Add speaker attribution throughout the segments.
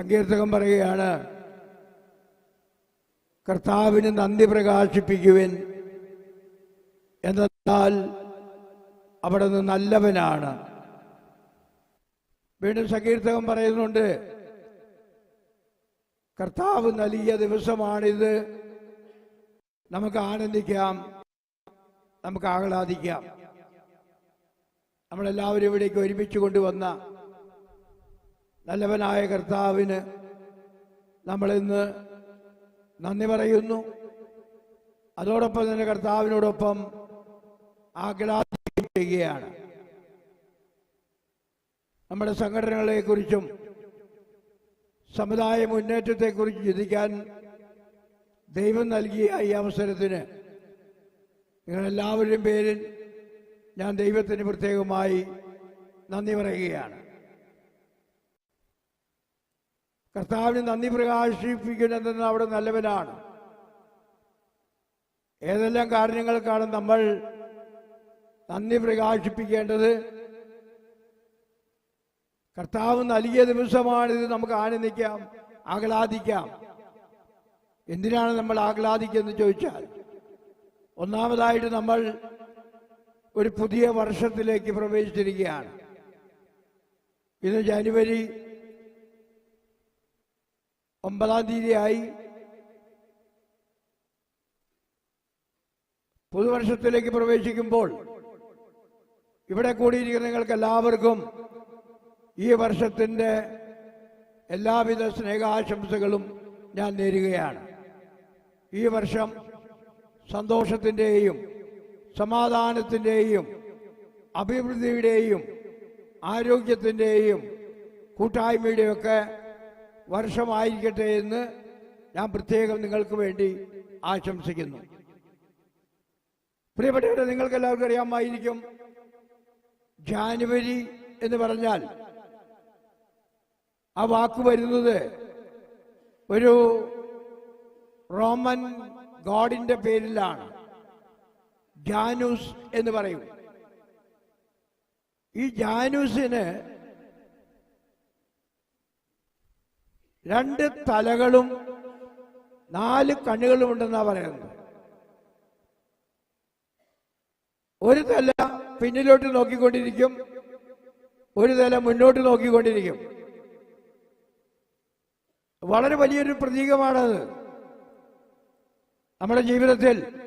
Speaker 1: സങ്കീർത്തകം പറയുകയാണ് കർത്താവിന് നന്ദി പ്രകാശിപ്പിക്കുവിൻ. എന്നാൽ അവിടെ നിന്ന് നല്ലവനാണ്. വീണ്ടും സങ്കീർത്തകം പറയുന്നുണ്ട് കർത്താവ് നൽകിയ ദിവസമാണിത്. നമുക്ക് ആനന്ദിക്കാം നമുക്ക് ആഹ്ലാദിക്കാം. നമ്മളെല്ലാവരും ഇവിടേക്ക് ഒരുമിച്ച് കൊണ്ടുവന്ന നല്ലവനായ കർത്താവിന് നമ്മളിന്ന് നന്ദി പറയുന്നു. അതോടൊപ്പം തന്നെ കർത്താവിനോടൊപ്പം ആഹ്ലാദിക്കുകയും ചെയ്യുകയാണ് നമ്മുടെ സംഘടനകളെക്കുറിച്ചും സമുദായ മുന്നേറ്റത്തെക്കുറിച്ച് ചിന്തിക്കാൻ ദൈവം നൽകിയ ഈ അവസരത്തിന് നിങ്ങളെല്ലാവരുടെയും പേരിൽ ഞാൻ ദൈവത്തിന് പ്രത്യേകമായി നന്ദി പറയുകയാണ്. കർത്താവിന് നന്ദി പ്രകാശിപ്പിക്കുന്നത് അവിടെ നല്ലവനാണ്. ഏതെല്ലാം കാരണങ്ങൾക്കാണ് നമ്മൾ നന്ദി പ്രകാശിപ്പിക്കേണ്ടത്? കർത്താവ് നൽകിയ ദിവസമാണിത് നമുക്ക് ആനന്ദിക്കാം ആഹ്ലാദിക്കാം. എന്തിനാണ് നമ്മൾ ആഹ്ലാദിക്കുന്നത് ചോദിച്ചാൽ ഒന്നാമതായിട്ട് നമ്മൾ ഒരു പുതിയ വർഷത്തിലേക്ക് പ്രവേശിച്ചിരിക്കുകയാണ്. ഇന്ന് ജനുവരി ഒമ്പതാം തീയതിയായി പുതുവർഷത്തിലേക്ക് പ്രവേശിക്കുമ്പോൾ ഇവിടെ കൂടിയിരിക്കുന്ന നിങ്ങൾക്ക് എല്ലാവർക്കും ഈ വർഷത്തിന്റെ എല്ലാവിധ സ്നേഹാശംസകളും ഞാൻ നേരുകയാണ്. ഈ വർഷം സന്തോഷത്തിന്റെയും സമാധാനത്തിന്റെയും അഭിവൃദ്ധിയുടെയും ആരോഗ്യത്തിന്റെയും കൂട്ടായ്മയുടെയും ഒക്കെ വർഷമായിരിക്കട്ടെ എന്ന് ഞാൻ പ്രത്യേകം നിങ്ങൾക്ക് വേണ്ടി ആശംസിക്കുന്നു. പ്രിയപ്പെട്ടവരെ നിങ്ങൾക്ക് എല്ലാവർക്കും അറിയാമായിരിക്കും ജാനുവരി എന്ന് പറഞ്ഞാൽ ആ വാക്ക് വരുന്നത് ഒരു റോമൻ ഗോഡിന്റെ പേരിലാണ്. ജാനൂസ് എന്ന് പറയും. ഈ ജാനൂസിന് രണ്ട് തലകളും നാല് കണ്ണുകളും ഉണ്ടെന്നാ പറയുന്നത്. ഒരു തല പിന്നിലോട്ട് നോക്കിക്കൊണ്ടിരിക്കും ഒരു തല മുന്നോട്ട് നോക്കിക്കൊണ്ടിരിക്കും. വളരെ വലിയൊരു പ്രതീകമാണത് നമ്മുടെ ജീവിതത്തിൽ.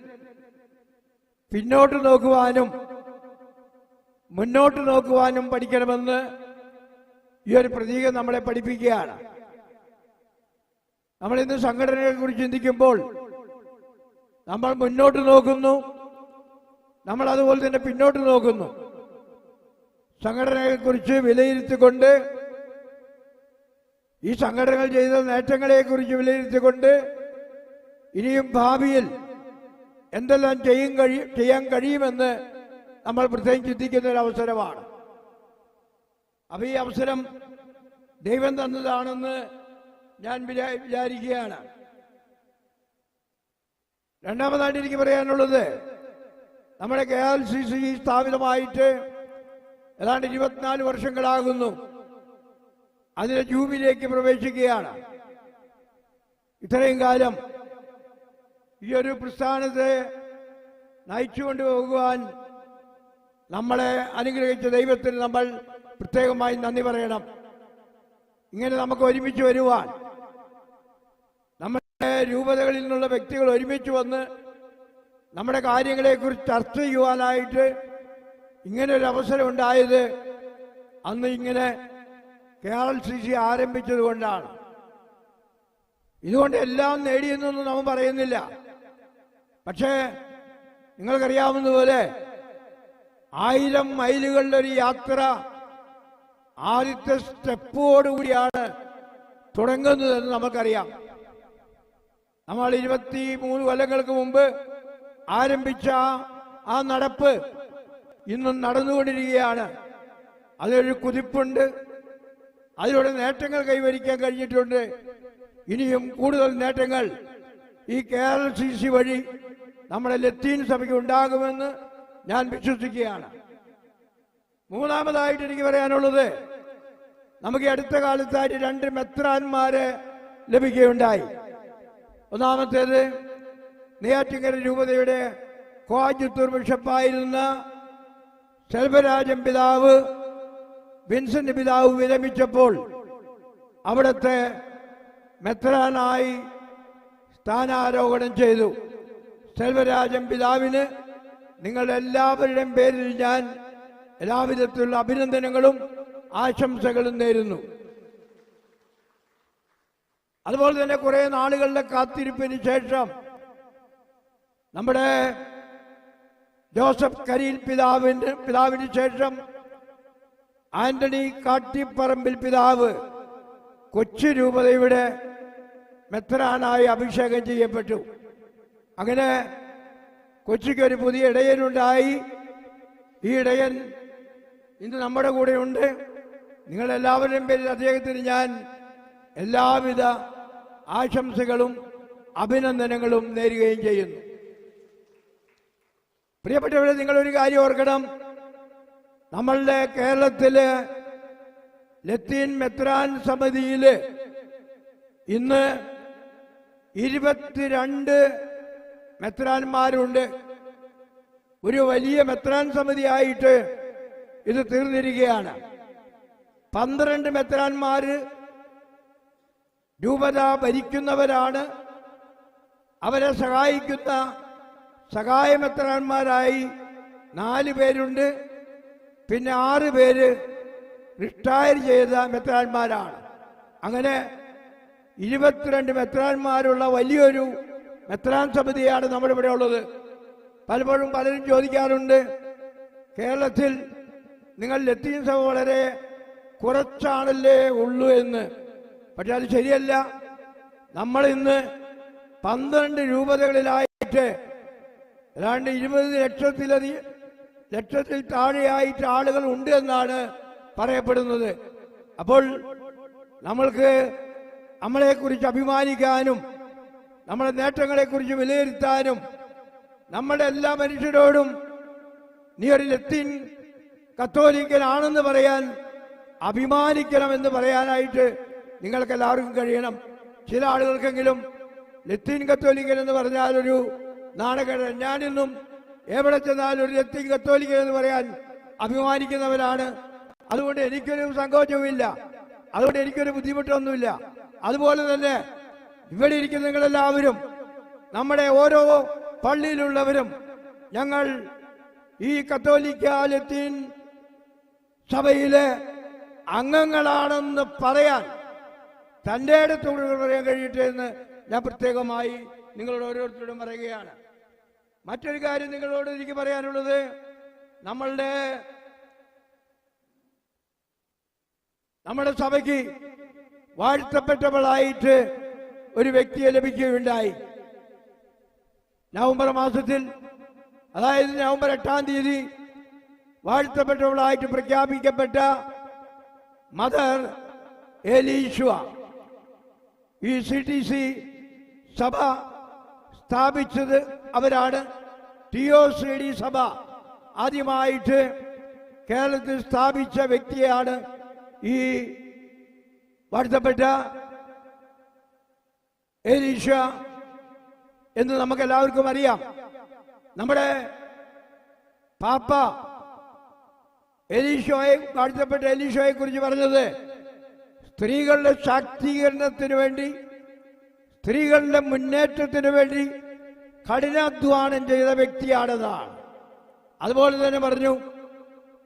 Speaker 1: പിന്നോട്ട് നോക്കുവാനും മുന്നോട്ട് നോക്കുവാനും പഠിക്കണമെന്ന് ഈ ഒരു പ്രതീകം നമ്മളെ പഠിപ്പിക്കുകയാണ്. നമ്മൾ ഇന്ന് സംഘടനകളെ കുറിച്ച് ചിന്തിക്കുമ്പോൾ നമ്മൾ മുന്നോട്ട് നോക്കുന്നു. നമ്മൾ അതുപോലെ തന്നെ പിന്നോട്ട് നോക്കുന്നു. സംഘടനകളെ കുറിച്ച് വിലയിരുത്തിക്കൊണ്ട് ഈ സംഘടനകൾ ചെയ്ത നേട്ടങ്ങളെ കുറിച്ച് വിലയിരുത്തിക്കൊണ്ട് ഇനിയും ഭാവിയിൽ എന്തെല്ലാം ചെയ്യും കഴി ചെയ്യാൻ കഴിയുമെന്ന് നമ്മൾ പ്രത്യേകം ചിന്തിക്കുന്ന ഒരു അവസരമാണ്. അപ്പൊ ഈ അവസരം ദൈവം തന്നതാണെന്ന് ഞാൻ വിചാ- വിചാരിക്കുകയാണ്. രണ്ടാമതായിട്ട് എനിക്ക് പറയാനുള്ളത് നമ്മുടെ കെ എൽ സി സി സ്ഥാപിതമായിട്ട് ഏതാണ്ട് ഇരുപത്തിനാല് വർഷങ്ങളാകുന്നു അതിന്റെ ജൂബിലേക്ക് പ്രവേശിക്കുകയാണ്. ഇത്രയും കാലം ഈ ഒരു പ്രസ്ഥാനത്തെ നയിച്ചുകൊണ്ട് പോകുവാൻ നമ്മളെ അനുഗ്രഹിച്ച ദൈവത്തിന് നമ്മൾ പ്രത്യേകമായി നന്ദി പറയണം. ഇങ്ങനെ നമുക്ക് ഒരുമിച്ച് വരുവാൻ രൂപതകളിൽ നിന്നുള്ള വ്യക്തികൾ ഒരുമിച്ച് വന്ന് നമ്മുടെ കാര്യങ്ങളെക്കുറിച്ച് ചർച്ച ചെയ്യുവാനായിട്ട് ഇങ്ങനെ ഒരു അവസരം ഉണ്ടായത് അന്ന് ഇങ്ങനെ K R L C C ആരംഭിച്ചത് കൊണ്ടാണ്. ഇതുകൊണ്ട് എല്ലാം നേടിയെന്നൊന്നും നമ്മൾ പറയുന്നില്ല. പക്ഷേ നിങ്ങൾക്കറിയാവുന്നതുപോലെ ആയിരം മൈലുകളുടെ ഒരു യാത്ര ആദ്യത്തെ സ്റ്റെപ്പോടുകൂടിയാണ് തുടങ്ങുന്നതെന്ന് നമുക്കറിയാം. നമ്മൾ ഇരുപത്തി മൂന്ന് കൊല്ലങ്ങൾക്ക് മുമ്പ് ആരംഭിച്ച ആ നടപ്പ് ഇന്നും നടന്നുകൊണ്ടിരിക്കുകയാണ്. അതിലൊരു കുതിപ്പുണ്ട്. അതിലൂടെ നേട്ടങ്ങൾ കൈവരിക്കാൻ കഴിഞ്ഞിട്ടുണ്ട്. ഇനിയും കൂടുതൽ നേട്ടങ്ങൾ ഈ കേരള സി സി വഴി നമ്മുടെ ലത്തീൻ സഭയ്ക്ക് ഉണ്ടാകുമെന്ന് ഞാൻ വിശ്വസിക്കുകയാണ്. മൂന്നാമതായിട്ട് എനിക്ക് പറയാനുള്ളത് നമുക്ക് അടുത്ത കാലത്തായിട്ട് രണ്ട് മെത്രാന്മാരെ ലഭിക്കുകയുണ്ടായി. ഒന്നാമത്തേത് നെയ്യാറ്റിങ്കര രൂപതയുടെ കോയമ്പത്തൂർ ബിഷപ്പായിരുന്ന സെൽവരാജൻ പിതാവ് വിൻസെന്റ് പിതാവ് വിരമിച്ചപ്പോൾ അവിടുത്തെ മെത്രാനായി സ്ഥാനാരോഹണം ചെയ്തു. സെൽവരാജൻ പിതാവിന് നിങ്ങളുടെ എല്ലാവരുടെയും പേരിൽ ഞാൻ എല്ലാവിധത്തിലുള്ള അഭിനന്ദനങ്ങളും ആശംസകളും നേരുന്നു. അതുപോലെ തന്നെ കുറെ നാളുകളുടെ കാത്തിരിപ്പിന് ശേഷം നമ്മുടെ ജോസഫ് കരീൽ പിതാവിന്റെ പിതാവിന് ശേഷം ആന്റണി കാട്ടിപ്പറമ്പിൽ പിതാവ് കൊച്ചു രൂപതയുടെ മെത്രാനായി അഭിഷേകം ചെയ്യപ്പെട്ടു. അങ്ങനെ കൊച്ചിക്ക് ഒരു പുതിയ ഇടയനുണ്ടായി. ഈ ഇടയൻ ഇന്ന് നമ്മുടെ കൂടെയുണ്ട്. നിങ്ങളെല്ലാവരുടെയും പേരിൽ അദ്ദേഹത്തിന് ഞാൻ എല്ലാവിധ ആശംസകളും അഭിനന്ദനങ്ങളും നേരുകയും ചെയ്യുന്നു. പ്രിയപ്പെട്ടവരെ നിങ്ങളൊരു കാര്യം ഓർക്കണം. നമ്മളുടെ കേരളത്തിൽ ലത്തീൻ മെത്രാൻ സമിതിയിൽ ഇന്ന് ഇരുപത്തിരണ്ട് മെത്രാന്മാരുണ്ട്. ഒരു വലിയ മെത്രാൻ സമിതിയായിട്ട് ഇത് തീർന്നിരിക്കുകയാണ്. പന്ത്രണ്ട് മെത്രാന്മാര് രൂപത ഭരിക്കുന്നവരാണ് അവരെ സഹായിക്കുന്ന സഹായമെത്രാന്മാരായി നാല് പേരുണ്ട്. പിന്നെ ആറ് പേര് റിട്ടയർ ചെയ്ത മെത്രാന്മാരാണ്. അങ്ങനെ ഇരുപത്തിരണ്ട് മെത്രാന്മാരുള്ള വലിയൊരു മെത്രാൻ സമിതിയാണ് നമ്മുടെ ഇവിടെ ഉള്ളത്. പലപ്പോഴും പലരും ചോദിക്കാറുണ്ട് കേരളത്തിൽ നിങ്ങൾ ലത്തീൻ സഭ വളരെ കുറച്ചാണല്ലേ ഉള്ളൂ എന്ന്? പക്ഷെ അത് ശരിയല്ല. നമ്മൾ ഇന്ന് പന്ത്രണ്ട് രൂപതകളിലായിട്ട് ഏതാണ്ട് ഇരുപത് ലക്ഷത്തിലധികം ലക്ഷത്തിൽ താഴെയായിട്ട് ആളുകൾ ഉണ്ട് എന്നാണ് പറയപ്പെടുന്നത്. അപ്പോൾ നമ്മൾക്ക് നമ്മളെക്കുറിച്ച് അഭിമാനിക്കാനും നമ്മുടെ നേട്ടങ്ങളെക്കുറിച്ച് വിലയിരുത്താനും നമ്മുടെ എല്ലാ മനുഷ്യരോടും നീ ഒരു ലത്തീൻ കത്തോലിക്കനാണെന്ന് പറയാൻ അഭിമാനിക്കണമെന്ന് പറയാനായിട്ട് നിങ്ങൾക്ക് എല്ലാവർക്കും കഴിയണം. ചില ആളുകൾക്കെങ്കിലും ലത്തീൻ കത്തോലിക്കൻ എന്ന് പറഞ്ഞാൽ ഒരു നാണക്കേട് ഞാനിന്നും എവിടെ ചെന്നാലും ഒരു ലത്തീൻ കത്തോലിക്കൻ എന്ന് പറയാൻ അഭിമാനിക്കുന്നവരാണ്. അതുകൊണ്ട് എനിക്കൊരു സങ്കോചവുമില്ല. അതുകൊണ്ട് എനിക്കൊരു ബുദ്ധിമുട്ടൊന്നുമില്ല. അതുപോലെ തന്നെ ഇവിടെ ഇരിക്കുന്ന നിങ്ങളെല്ലാവരും നമ്മുടെ ഓരോ പള്ളിയിലുള്ളവരും ഞങ്ങൾ ഈ കത്തോലിക്ക ലത്തീൻ സഭയിലെ അംഗങ്ങളാണെന്ന് പറയാൻ തന്റെ അടുത്തോട് പറയാൻ കഴിയട്ടെ എന്ന് ഞാൻ പ്രത്യേകമായി നിങ്ങളോട് ഓരോരുത്തരോടും പറയുകയാണ്. മറ്റൊരു കാര്യം നിങ്ങളോട് എനിക്ക് പറയാനുള്ളത് നമ്മളുടെ നമ്മുടെ സഭയ്ക്ക് വാഴ്ത്തപ്പെട്ടവളായിട്ട് ഒരു വ്യക്തിയെ ലഭിക്കുകയുണ്ടായി. നവംബർ മാസത്തിൽ അതായത് നവംബർ എട്ടാം തീയതി വാഴ്ത്തപ്പെട്ടവളായിട്ട് പ്രഖ്യാപിക്കപ്പെട്ട മദർ എലീഷുവ ഈ സി ടി സി സഭ സ്ഥാപിച്ചത് അവരാണ്. ടി ഒ സി ഡി സഭ ആദ്യമായിട്ട് കേരളത്തിൽ സ്ഥാപിച്ച വ്യക്തിയാണ് ഈ വാഴ്ത്തപ്പെട്ട എലീഷ എന്ന് നമുക്ക് എല്ലാവർക്കും അറിയാം. നമ്മുടെ പാപ്പ എലീഷോയെ വാഴ്ത്തപ്പെട്ട എലീഷോയെ കുറിച്ച് പറഞ്ഞത് സ്ത്രീകളുടെ ശാക്തീകരണത്തിന് വേണ്ടി സ്ത്രീകളുടെ മുന്നേറ്റത്തിന് വേണ്ടി കഠിനാധ്വാനം ചെയ്ത വ്യക്തിയാണെന്നാണ് അതുപോലെ തന്നെ പറഞ്ഞു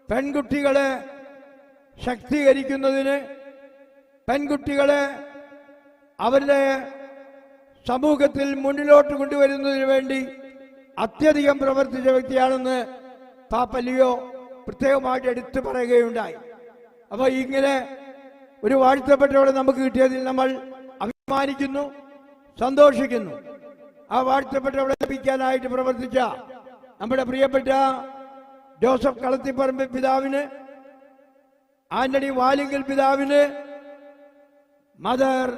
Speaker 1: പെൺകുട്ടികളെ ശക്തീകരിക്കുന്നതിന് പെൺകുട്ടികളെ അവരുടെ സമൂഹത്തിൽ മുന്നിലോട്ട് കൊണ്ടുവരുന്നതിന് വേണ്ടി അത്യധികം പ്രവർത്തിച്ച വ്യക്തിയാണെന്ന് പാപ്പലിയോ പ്രത്യേകമായിട്ട് എടുത്തു പറയുകയുണ്ടായി. അപ്പോൾ ഇങ്ങനെ ഒരു വാഴ്ത്തപ്പെട്ടവളെ നമുക്ക് കിട്ടിയതിൽ നമ്മൾ അഭിമാനിക്കുന്നു സന്തോഷിക്കുന്നു. ആ വാഴ്ത്തപ്പെട്ടവളെ ലഭിക്കാനായിട്ട് പ്രവർത്തിച്ച നമ്മുടെ പ്രിയപ്പെട്ട ജോസഫ് കളത്തിപ്പറമ്പ് പിതാവിന് ആന്റണി വാലിങ്കൽ പിതാവിന് മദർ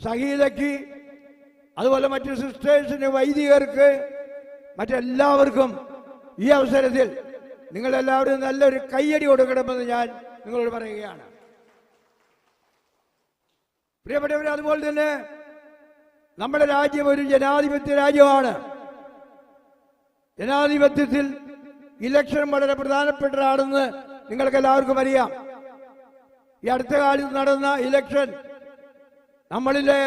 Speaker 1: സഹീലയ്ക്ക് അതുപോലെ മറ്റ് സിസ്റ്റേഴ്സിന് വൈദികർക്ക് മറ്റെല്ലാവർക്കും ഈ അവസരത്തിൽ നിങ്ങളെല്ലാവരും നല്ലൊരു കയ്യടി കൊടുക്കണമെന്ന് ഞാൻ നിങ്ങളോട് പറയുകയാണ്. പ്രിയപ്പെട്ടവരെ അതുപോലെ തന്നെ നമ്മുടെ രാജ്യം ഒരു ജനാധിപത്യ രാജ്യമാണ്. ജനാധിപത്യത്തിൽ ഇലക്ഷൻ വളരെ പ്രധാനപ്പെട്ടതാണെന്ന് നിങ്ങൾക്ക് എല്ലാവർക്കും അറിയാം. ഈ അടുത്ത കാലത്ത് നടന്ന ഇലക്ഷൻ നമ്മളിലെ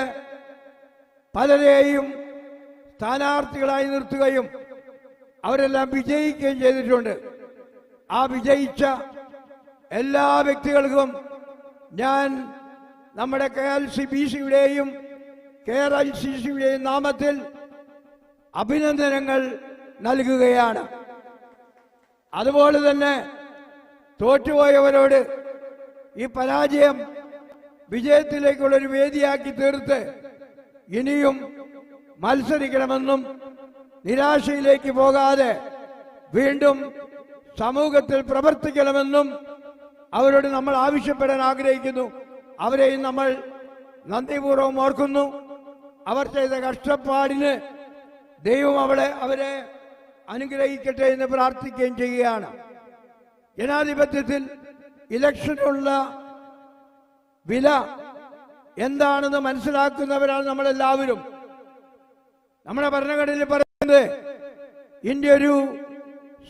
Speaker 1: പലരെയും സ്ഥാനാർത്ഥികളായി നിർത്തുകയും അവരെല്ലാം വിജയിക്കുകയും ചെയ്തിട്ടുണ്ട്. ആ വിജയിച്ച എല്ലാ വ്യക്തികൾക്കും ഞാൻ നമ്മുടെ കെ എൽ സി ബി സിയുടെയും കെ ആർ ഐ സി സിയുടെയും നാമത്തിൽ അഭിനന്ദനങ്ങൾ നൽകുകയാണ്. അതുപോലെ തന്നെ തോറ്റുപോയവരോട് ഈ പരാജയം വിജയത്തിലേക്കുള്ളൊരു വേദിയാക്കി തീർത്ത് ഇനിയും മത്സരിക്കണമെന്നും നിരാശയിലേക്ക് പോകാതെ വീണ്ടും സമൂഹത്തിൽ പ്രവർത്തിക്കണമെന്നും അവരോട് നമ്മൾ ആവശ്യപ്പെടാൻ ആഗ്രഹിക്കുന്നു. അവരെയും നമ്മൾ നന്ദിപൂർവം ഓർക്കുന്നു. അവർ ചെയ്ത കഷ്ടപ്പാടിന് ദൈവം അവളെ അവരെ അനുഗ്രഹിക്കട്ടെ എന്ന് പ്രാർത്ഥിക്കുകയും ചെയ്യുകയാണ്. ജനാധിപത്യത്തിൽ ഇലക്ഷനുള്ള വില എന്താണെന്ന് മനസ്സിലാക്കുന്നവരാണ് നമ്മളെല്ലാവരും. നമ്മുടെ ഭരണഘടനയിൽ പറയുന്നത് ഇന്ത്യ ഒരു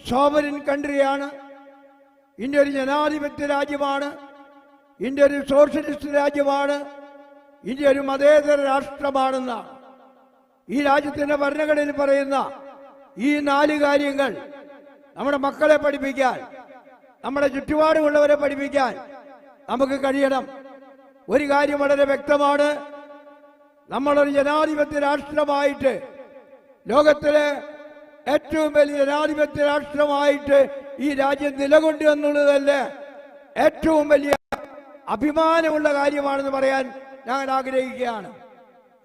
Speaker 1: സോവറിൻ കൺട്രിയാണ്. ഇന്ത്യ ഒരു ജനാധിപത്യ രാജ്യമാണ് ഇന്ത്യ ഒരു സോഷ്യലിസ്റ്റ് രാജ്യമാണ് ഇന്ത്യ ഒരു മതേതര രാഷ്ട്രമാണെന്നാണ് ഈ രാജ്യത്തിന്റെ ഭരണഘടനയിൽ പറയുന്ന ഈ നാല് കാര്യങ്ങൾ നമ്മുടെ മക്കളെ പഠിപ്പിക്കാൻ നമ്മുടെ ചുറ്റുപാടുമുള്ളവരെ പഠിപ്പിക്കാൻ നമുക്ക് കഴിയണം. ഒരു കാര്യം വളരെ വ്യക്തമാണ്. നമ്മളൊരു ജനാധിപത്യ രാഷ്ട്രമായിട്ട് ലോകത്തിലെ ഏറ്റവും വലിയ ജനാധിപത്യ രാഷ്ട്രമായിട്ട് ഈ രാജ്യം നിലകൊണ്ടു എന്നുള്ളതല്ല ഏറ്റവും വലിയ അഭിമാനമുള്ള കാര്യമാണെന്ന് പറയാൻ ഞാൻ ആഗ്രഹിക്കുകയാണ്.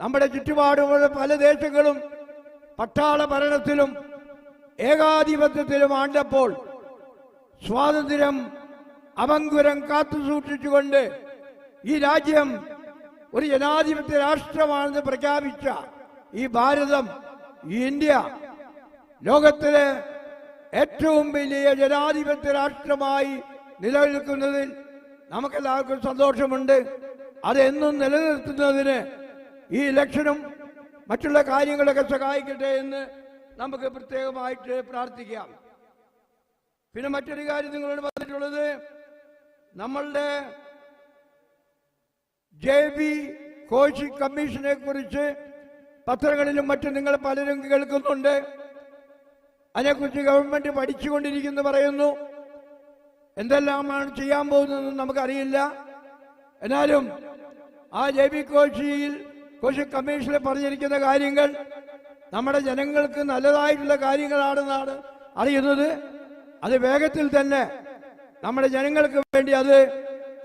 Speaker 1: നമ്മുടെ ചുറ്റുപാടുമുള്ള പല ദേശങ്ങളും പട്ടാള ഭരണത്തിലും ഏകാധിപത്യത്തിലും ആണ്ടപ്പോൾ സ്വാതന്ത്ര്യം അവങ്കുരം കാത്തു സൂക്ഷിച്ചുകൊണ്ട് ഈ രാജ്യം ഒരു ജനാധിപത്യ രാഷ്ട്രമാണെന്ന് പ്രഖ്യാപിച്ച ഈ ഭാരതം ഈ ഇന്ത്യ ലോകത്തിലെ ഏറ്റവും വലിയ ജനാധിപത്യ രാഷ്ട്രമായി നിലനിൽക്കുന്നതിൽ നമുക്കെല്ലാവർക്കും സന്തോഷമുണ്ട്. അതെന്നും നിലനിർത്തുന്നതിന് ഈ ഇലക്ഷനും മറ്റുള്ള കാര്യങ്ങളൊക്കെ സഹായിക്കട്ടെ എന്ന് നമുക്ക് പ്രത്യേകമായിട്ട് പ്രാർത്ഥിക്കാം. പിന്നെ മറ്റൊരു കാര്യം നിങ്ങളോട് പറഞ്ഞിട്ടുള്ളത് നമ്മളുടെ ജെ ബി കോശി കമ്മീഷനെ കുറിച്ച് പത്രങ്ങളിലും മറ്റും നിങ്ങൾ പലരും കേൾക്കുന്നുണ്ട്. അതിനെക്കുറിച്ച് ഗവൺമെന്റ് പഠിച്ചുകൊണ്ടിരിക്കുന്നു പറയുന്നു. എന്തെല്ലാമാണ് ചെയ്യാൻ പോകുന്നതെന്ന് നമുക്കറിയില്ല. എന്നാലും ആ ജെ ബി കോശിയിൽ കോശി കമ്മീഷനിൽ പറഞ്ഞിരിക്കുന്ന കാര്യങ്ങൾ നമ്മുടെ ജനങ്ങൾക്ക് നല്ലതായിട്ടുള്ള കാര്യങ്ങളാണെന്നാണ് അറിയുന്നത്. അത് വേഗത്തിൽ തന്നെ നമ്മുടെ ജനങ്ങൾക്ക് വേണ്ടി അത്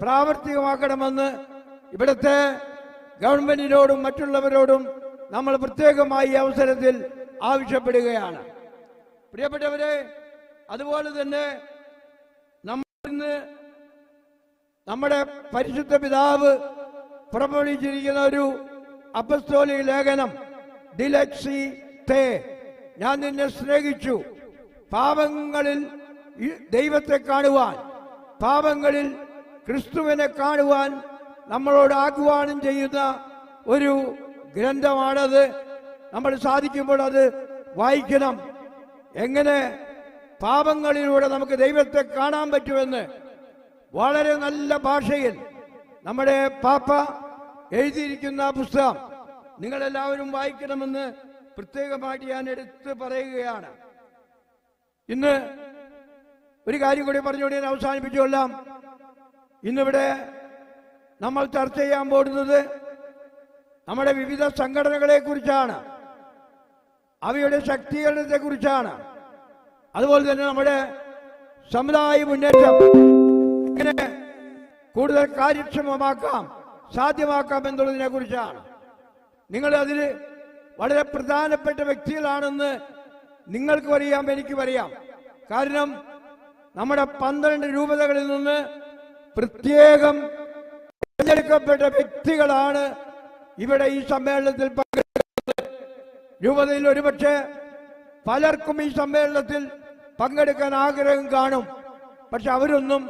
Speaker 1: പ്രാവർത്തികമാക്കണമെന്ന് ഇവിടുത്തെ ഗവൺമെന്റിനോടും മറ്റുള്ളവരോടും നമ്മൾ പ്രത്യേകമായി അവസരത്തിൽ ആവശ്യപ്പെടുകയാണ്. പ്രിയപ്പെട്ടവരെ അതുപോലെ തന്നെ നമ്മൾ ഇന്ന് നമ്മുടെ പരിശുദ്ധ പിതാവ് പുറപ്പെടുവിച്ചിരിക്കുന്ന ഒരു അപസ്തോലി ലേഖനം ഡിലക്സി തേ. ഞാൻ നിന്നെ സ്നേഹിച്ചു. പാപങ്ങളിൽ ദൈവത്തെ കാണുവാൻ പാപങ്ങളിൽ ക്രിസ്തുവിനെ കാണുവാൻ നമ്മളോട് ആഹ്വാനം ചെയ്യുന്ന ഒരു ഗ്രന്ഥമാണത്. നമ്മൾ സാധിക്കുമ്പോൾ അത് വായിക്കണം. എങ്ങനെ പാപങ്ങളിലൂടെ നമുക്ക് ദൈവത്തെ കാണാൻ പറ്റുമെന്ന് വളരെ നല്ല ഭാഷയിൽ നമ്മുടെ പാപ്പ എഴുതിയിരിക്കുന്ന പുസ്തകം നിങ്ങളെല്ലാവരും വായിക്കണമെന്ന് പ്രത്യേകമായിട്ട് ഞാൻ എടുത്ത് പറയുകയാണ്. ഇന്ന് ഒരു കാര്യം കൂടി പറഞ്ഞുകൊണ്ട് ഞാൻ അവസാനിപ്പിച്ചുകൊല്ലാം ഇന്നിവിടെ നമ്മൾ ചർച്ച ചെയ്യാൻ പോകുന്നത് നമ്മുടെ വിവിധ സംഘടനകളെ കുറിച്ചാണ് അവയുടെ ശക്തീകരണത്തെ കുറിച്ചാണ് അതുപോലെ തന്നെ നമ്മുടെ സമുദായ മുന്നേറ്റം കൂടുതൽ കാര്യക്ഷമമാക്കാം സാധ്യമാക്കാം എന്നുള്ളതിനെ കുറിച്ചാണ് നിങ്ങൾ അതിൽ വളരെ പ്രധാനപ്പെട്ട വ്യക്തികളാണെന്ന് നിങ്ങൾക്കും അറിയാം എനിക്കും അറിയാം കാരണം നമ്മുടെ പന്ത്രണ്ട് രൂപതകളിൽ നിന്ന് പ്രത്യേകം തിരഞ്ഞെടുക്കപ്പെട്ട വ്യക്തികളാണ് ഇവിടെ ഈ സമ്മേളനത്തിൽ രൂപതയിൽ ഒരുപക്ഷെ പലർക്കും ഈ സമ്മേളനത്തിൽ പങ്കെടുക്കാൻ ആഗ്രഹം കാണും. പക്ഷെ അവരൊന്നും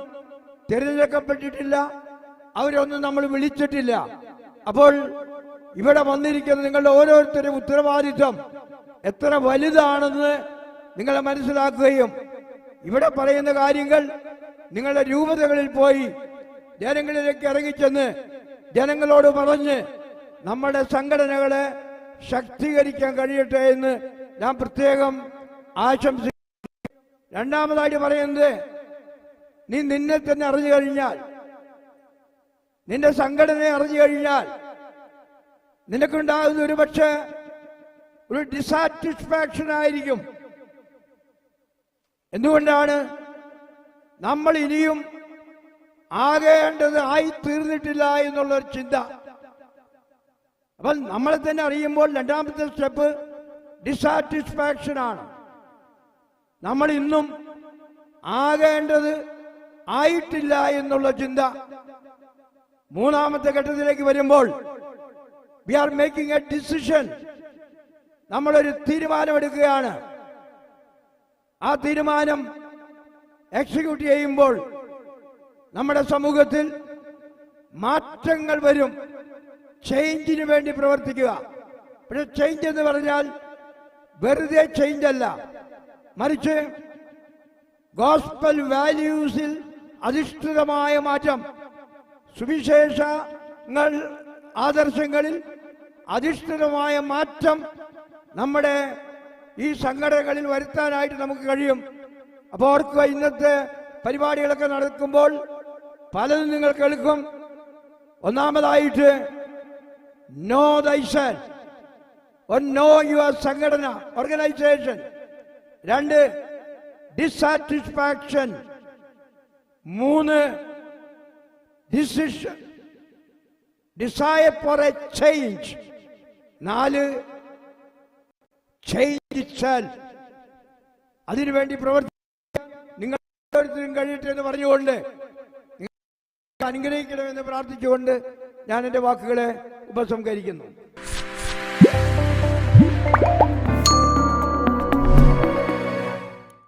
Speaker 1: തിരഞ്ഞെടുക്കപ്പെട്ടിട്ടില്ല. അവരൊന്നും നമ്മൾ വിളിച്ചിട്ടില്ല. അപ്പോൾ ഇവിടെ വന്നിരിക്കുന്ന നിങ്ങളുടെ ഓരോരുത്തരും ഉത്തരവാദിത്വം എത്ര വലുതാണെന്ന് നിങ്ങൾ മനസ്സിലാക്കുകയും ഇവിടെ പറയുന്ന കാര്യങ്ങൾ നിങ്ങളുടെ രൂപതകളിൽ പോയി ജനങ്ങളിലേക്ക് ഇറങ്ങിച്ചെന്ന് ജനങ്ങളോട് പറഞ്ഞ് നമ്മുടെ സംഘടനകളെ ശക്തീകരിക്കാൻ കഴിയട്ടെ എന്ന് ഞാൻ പ്രത്യേകം ആശംസിക്കുന്നു രണ്ടാമതായിട്ട് പറയുന്നത് നീ നിന്നെ തന്നെ അറിഞ്ഞു കഴിഞ്ഞാൽ നിന്റെ സംഘടനയെ അറിഞ്ഞു കഴിഞ്ഞാൽ നിനക്കുണ്ടാകുന്ന ഒരു പക്ഷേ ഒരു ഡിസാറ്റിസ്ഫാക്ഷൻ ആയിരിക്കും. എന്തുകൊണ്ടാണ് നമ്മൾ ഇനിയും ആകേണ്ടത് ആയി തീർന്നിട്ടില്ല എന്നുള്ളൊരു ചിന്ത. അപ്പം നമ്മളെ തന്നെ അറിയുമ്പോൾ രണ്ടാമത്തെ സ്റ്റെപ്പ് ഡിസാറ്റിസ്ഫാക്ഷൻ ആണ് നമ്മൾ ഇന്നും ആകേണ്ടത് ആയിട്ടില്ല എന്നുള്ള ചിന്ത മൂന്നാമത്തെ ഘട്ടത്തിലേക്ക് വരുമ്പോൾ we are making a decision നമ്മളൊരു തീരുമാനമെടുക്കുകയാണ്. ആ തീരുമാനം എക്സിക്യൂട്ട് ചെയ്യുമ്പോൾ നമ്മുടെ സമൂഹത്തിൽ മാറ്റങ്ങൾ വരും. ചേഞ്ചിന് വേണ്ടി പ്രവർത്തിക്കുക. പക്ഷെ ചേഞ്ച് എന്ന് പറഞ്ഞാൽ വെറുതെ ചേഞ്ച് അല്ല. മറിച്ച് ഗോസ്പൽ വാല്യൂസിൽ അധിഷ്ഠിതമായ മാറ്റം. സുവിശേഷങ്ങൾ ആദർശങ്ങളിൽ അധിഷ്ഠിതമായ മാറ്റം നമ്മുടെ ഈ സംഘടനകളിൽ വരുത്താനായിട്ട് നമുക്ക് കഴിയും. അപ്പോൾ ഓർക്കുക ഇന്നത്തെ പരിപാടികളൊക്കെ നടക്കുമ്പോൾ പലതും നിങ്ങൾ കേൾക്കും ഒന്നാമതായിട്ട് നോ ദൈസൻ നോ യുവർ സംഘടന ഓർഗനൈസേഷൻ രണ്ട് ഡിസാറ്റിസ്ഫാക്ഷൻ മൂന്ന് decision desire for a change നാല് ചേഞ്ച് ഇറ്റ്സെൽഫ് അതിനുവേണ്ടി പ്രവർത്തിക്കാൻ നിങ്ങൾ ഓരോരുത്തരും കഴിയട്ടെ പറഞ്ഞുകൊണ്ട് നിങ്ങൾ അനുഗ്രഹിക്കണമെന്ന് പ്രാർത്ഥിച്ചുകൊണ്ട് ഞാൻ എന്റെ വാക്കുകളെ ഉപസംഹരിക്കുന്നു.